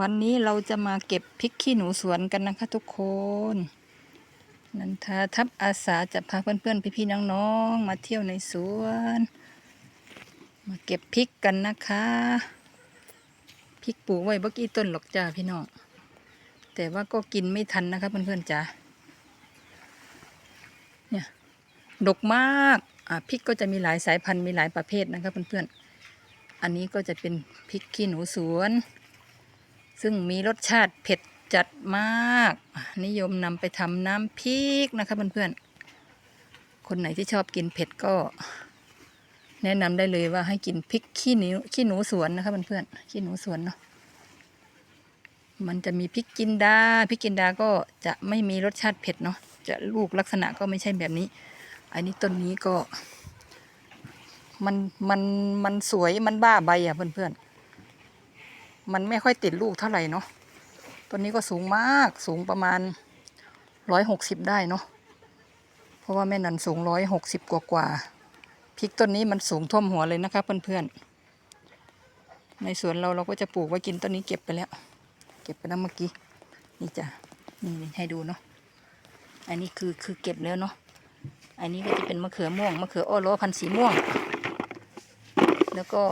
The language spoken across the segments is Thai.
วันนี้เราจะมาเก็บพริกขี้หนูสวนกันนะคะทุกคนนันทาทับอาสาจะพาเพื่อนๆพี่ๆน้องๆมาเที่ยวในสวน มาเก็บพริกกันนะคะพริกปลูกไว้เมื่อกี้ต้นหรอกจ้าพี่น้องแต่ว่าก็กินไม่ทันนะคะเพื่อนๆจ้าเนี่ยดกมากอะพริกก็จะมีหลายสายพันธุ์มีหลายประเภทนะคะเพื่อนๆอันนี้ก็จะเป็นพริกขี้หนูสวน ซึ่งมีรสชาติเผ็ดจัดมาก นิยมนำไปทำน้ำพริกนะคะเพื่อนๆ คนไหนที่ชอบกินเผ็ดก็ แนะนำได้เลยว่าให้กินพริกขี้หนูขี้หนูสวนนะคะเพื่อนๆขี้หนูสวนเนาะมันจะมีพริกจินดาพริกจินดาก็จะไม่มีรสชาติเผ็ดเนาะจะลูกลักษณะก็ไม่ใช่แบบนี้ อันนี้ต้นนี้ก็ มันมันมันสวยมันบ้าใบอะเพื่อนๆ มันไม่ค่อยติดลูกเท่าไหร่เนาะต้นนี้ก็สูงมากสูงประมาณร้อยหกสิบได้เนาะเพราะว่าแม่นันสูงร้อยหกสิบกว่ากว่าพริกต้นนี้มันสูงท่วมหัวเลยนะคะเพื่อนๆในสวนเราเราก็จะปลูกไว้กินต้นนี้เก็บไปแล้ว เก็บไปแล้วเมื่อกี้นี่จ้ะนี่ให้ดูเนาะอันนี้คือคือเก็บแล้วเนาะอันนี้ก็จะเป็นมะเขือม่วงมะเขืออ้อล้อพันธ์สีม่วง แล้วก็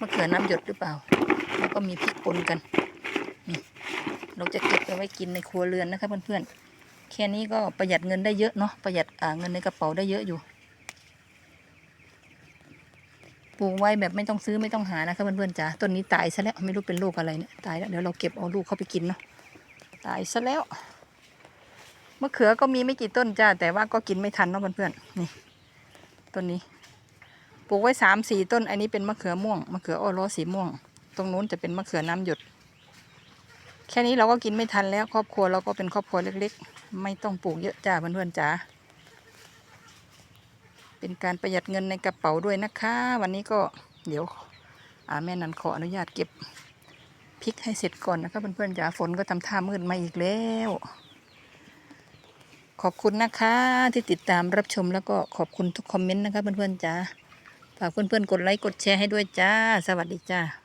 มะเขือน้ำหยดหรือเปล่า แล้วก็มีพริกปนกันนี่เราจะเก็บเอาไว้กินในครัวเรือนนะคะเพื่อนๆแค่นี้ก็ประหยัดเงินได้เยอะเนาะประหยัดเงินในกระเป๋าได้เยอะอยู่ปลูกไว้แบบไม่ต้องซื้อไม่ต้องหานะคะเพื่อนๆจ๋าต้นนี้ตายซะแล้วไม่รู้เป็นโรคอะไรเนี่ยตายแล้วเดี๋ยวเราเก็บเอาลูกเข้าไปกินเนาะตายซะแล้วมะเขือก็มีไม่กี่ต้นจ้าแต่ว่าก็กินไม่ทันเนาะเพื่อนๆนี่ต้นนี้ปลูกไว้สามสี่ต้น อันนี้เป็นมะเขือม่วงมะเขืออ้อล้อสีม่วง ตรงนู้นจะเป็นมะเขือน้ำหยด แค่นี้เราก็กินไม่ทันแล้วครอบครัวเราก็เป็นครอบครัวเล็กๆ ไม่ต้องปลูกเยอะจ้าเพื่อนๆจ๋าเป็นการประหยัดเงินในกระเป๋าด้วยนะคะ วันนี้ก็เดี๋ยวอาแม่นันขออนุญาตเก็บพริกให้เสร็จก่อนนะคะเพื่อนๆจ๋าฝนก็ทำท่ามืดมาอีกแล้ว ขอบคุณนะคะที่ติดตามรับชมแล้วก็ขอบคุณทุกคอมเมนต์นะคะเพื่อนๆจ้าฝากเพื่อนๆกดไลค์กดแชร์ให้ด้วยจ้า สวัสดีจ้า